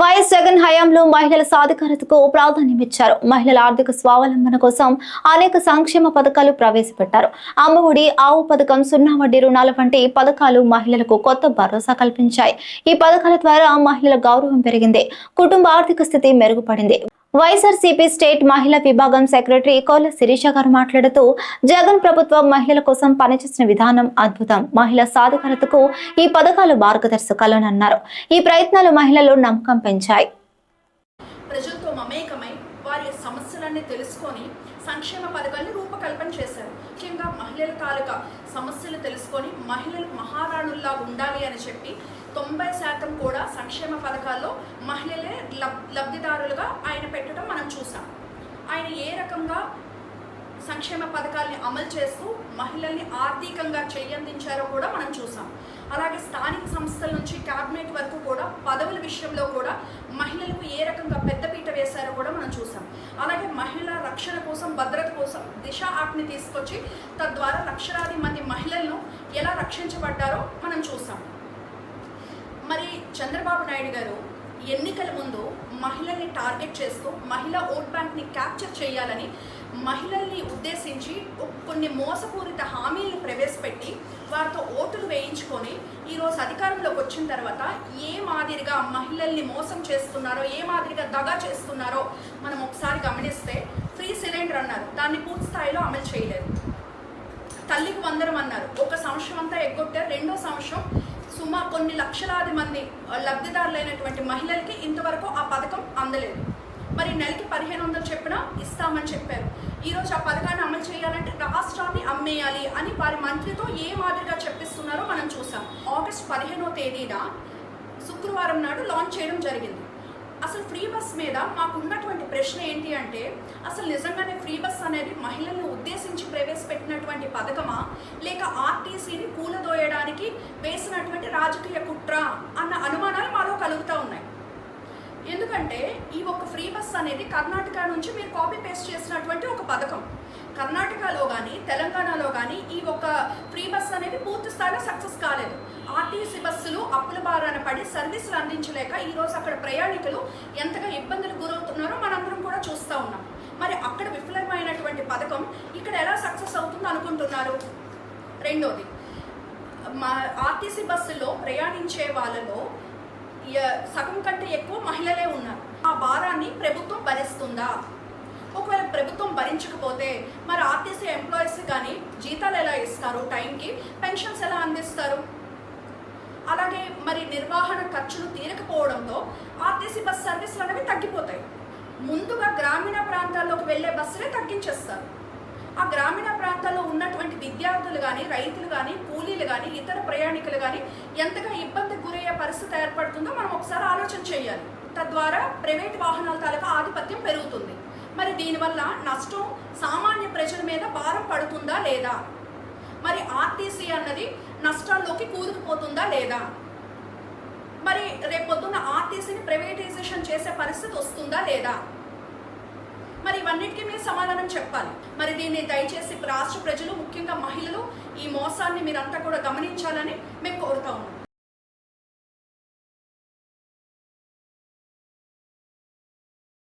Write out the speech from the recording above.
YS Jagan హయాంలో మహిళల సాధికారతకు ప్రాధాన్యమిచ్చారు. మహిళల ఆర్థిక స్వావలంబన కోసం అనేక సంక్షేమ పథకాలు ప్రవేశపెట్టారు. అమ్మఒడి ఆవు పథకం సున్నా వడ్డీ రుణాల వంటి పథకాలు మహిళలకు కొత్త భరోసా కల్పించాయి. ఈ పథకాల ద్వారా మహిళల గౌరవం పెరిగింది. కుటుంబ ఆర్థిక స్థితి మెరుగుపడింది. వైఎస్ఆర్సీపీ స్టేట్ మహిళా విభాగం సెక్రటరీ కోల శిరీష గారు మాట్లాడుతూ జగన్ ప్రభుత్వం మహిళల కోసం పనిచేసిన విధానం అద్భుతం. మహిళా సాధికారతకు ఈ పథకాలు మార్గదర్శకాలని అన్నారు. ఈ ప్రయత్నాలు మహిళల్లో నమ్మకం పెంచాయి. ప్రజలతో మమేకమై వారి సమస్యలన్నీ తెలుసుకొని సంక్షేమ పథకాన్ని రూపకల్పన చేశారు. ముఖ్యంగా మహిళల తాలూకా సమస్యలు తెలుసుకొని మహిళలు మహారాణుల్లా ఉండాలి అని చెప్పి తొంభై శాతం కూడా సంక్షేమ పథకాల్లో మహిళలే లబ్ లబ్ధిదారులుగా ఆయన పెట్టడం మనం చూసాం. ఆయన ఏ రకంగా సంక్షేమ పథకాల్ని అమలు చేస్తూ మహిళల్ని ఆర్థికంగా చెయ్యందించారో కూడా మనం చూసాం. అలాగే స్థానిక సంస్థల నుంచి క్యాబినెట్ వరకు కూడా పదవుల విషయంలో కూడా మహిళలకు ఏ రకంగా పెద్దపీట వేశారో కూడా మనం చూసాం. అలాగే మహిళల రక్షణ కోసం భద్రత కోసం దిశ యాప్ని తీసుకొచ్చి తద్వారా లక్షలాది మంది మహిళలను ఎలా రక్షించబడ్డారో మనం చూసాం. మరి చంద్రబాబు నాయుడు గారు ఎన్నికల ముందు మహిళల్ని టార్గెట్ చేస్తూ మహిళా ఓట్ బ్యాంక్ని క్యాప్చర్ చేయాలని మహిళల్ని ఉద్దేశించి కొన్ని మోసపూరిత హామీలను ప్రవేశపెట్టి వారితో ఓటులు వేయించుకొని ఈరోజు అధికారంలోకి వచ్చిన తర్వాత ఏ మాదిరిగా మహిళల్ని మోసం చేస్తున్నారో ఏ మాదిరిగా దగా చేస్తున్నారో మనం ఒకసారి గమనిస్తే ఫ్రీ సిలిండర్ అన్నారు. దాన్ని పూర్తి స్థాయిలో అమలు చేయలేదు. తల్లికి వందరం అన్నారు. ఒక సంవత్సరం అంతా ఎగ్గొట్టారు. రెండో సంవత్సరం సుమారు కొన్ని లక్షలాది మంది లబ్ధిదారులైనటువంటి మహిళలకి ఇంతవరకు ఆ పథకం అందలేదు. మరి నెలకి పదిహేను వందలు చెప్పినా ఇస్తామని చెప్పారు. ఈరోజు ఆ పథకాన్ని అమలు చేయాలంటే రాష్ట్రాన్ని అమ్మేయాలి అని వారి మంత్రితో ఏ మాదిరిగా చెప్పిస్తున్నారో మనం చూసాం. ఆగస్ట్ పదిహేనో తేదీన శుక్రవారం నాడు లాంచ్ చేయడం జరిగింది. అసలు ఫ్రీ బస్ మీద మాకున్నటువంటి ప్రశ్న ఏంటి అంటే అసలు నిజంగానే ఫ్రీ బస్ అనేది మహిళలను ఉద్దేశించి ప్రవేశపెట్టినటువంటి పథకమా? లేక ఆర్టీసీని కూలదోయడానికి వేసినటువంటి రాజకీయ కుట్ర అన్న అనుమానాలు మాలో కలుగుతూ ఉన్నాయి. ఎందుకంటే ఈ ఒక ఫ్రీ బస్ అనేది కర్ణాటక నుంచి మీరు కాపీ పేస్ట్ చేసినటువంటి ఒక పథకం. కర్ణాటకలో కానీ తెలంగాణలో కానీ ఈ ఒక ఫ్రీ బస్ అనేది పూర్తి స్థాయిలో సక్సెస్ కాలేదు. ఆర్టీసీ బస్సులు అప్పుల భారాన పడి సర్వీసులు అందించలేక ఈరోజు అక్కడ ప్రయాణికులు ఎంతగా ఇబ్బందులు గురవుతున్నారో మనందరం కూడా చూస్తూ ఉన్నాం. మరి అక్కడ విఫలమైనటువంటి పథకం ఇక్కడ ఎలా సక్సెస్ అవుతుందో అనుకుంటున్నారు? రెండోది మా ఆర్టీసీ బస్సులో ప్రయాణించే వాళ్ళలో సగం కంటే ఎక్కువ మహిళలే ఉన్నారు. ఆ భారాన్ని ప్రభుత్వం భరిస్తుందా? ఒకవేళ ప్రభుత్వం భరించకపోతే మరి ఆర్టీసీ ఎంప్లాయీస్ కానీ జీతాలు ఎలా ఇస్తారు? టైంకి పెన్షన్స్ ఎలా అందిస్తారు? అలాగే మరి నిర్వహణ ఖర్చులు తీరకపోవడంతో ఆర్టీసీ బస్ సర్వీసులు అనేవి తగ్గిపోతాయి. ముందుగా గ్రామీణ ప్రాంతాల్లోకి వెళ్ళే బస్సులే తగ్గించేస్తారు. ఆ గ్రామీణ ప్రాంతాల్లో ఉన్నటువంటి విద్యార్థులు కానీ రైతులు కానీ కూలీలు కానీ ఇతర ప్రయాణికులు కానీ ఎంతగా ఇబ్బంది గురయ్యే పరిస్థితి ఏర్పడుతుందో మనం ఒకసారి ఆలోచన చేయాలి. తద్వారా ప్రైవేట్ వాహనాల తాలూకా ఆధిపత్యం పెరుగుతుంది. మరి దీనివల్ల నష్టం సామాన్య ప్రజల మీద భారం పడుతుందా లేదా? మరి ఆర్టీసీ అన్నది నష్టాల్లోకి కూరుకుపోతుందా లేదా? మరి రేపొద్దున్న ఆర్టీసీని ప్రైవేటైజేషన్ చేసే పరిస్థితి వస్తుందా లేదా? మరి ఇవన్నిటికీ మీరు సమాధానం చెప్పాలి. మరి దీన్ని దయచేసి రాష్ట్ర ప్రజలు ముఖ్యంగా మహిళలు ఈ మోసాన్ని మీరంతా కూడా గమనించాలని మేము కోరుతా ఉన్నాం.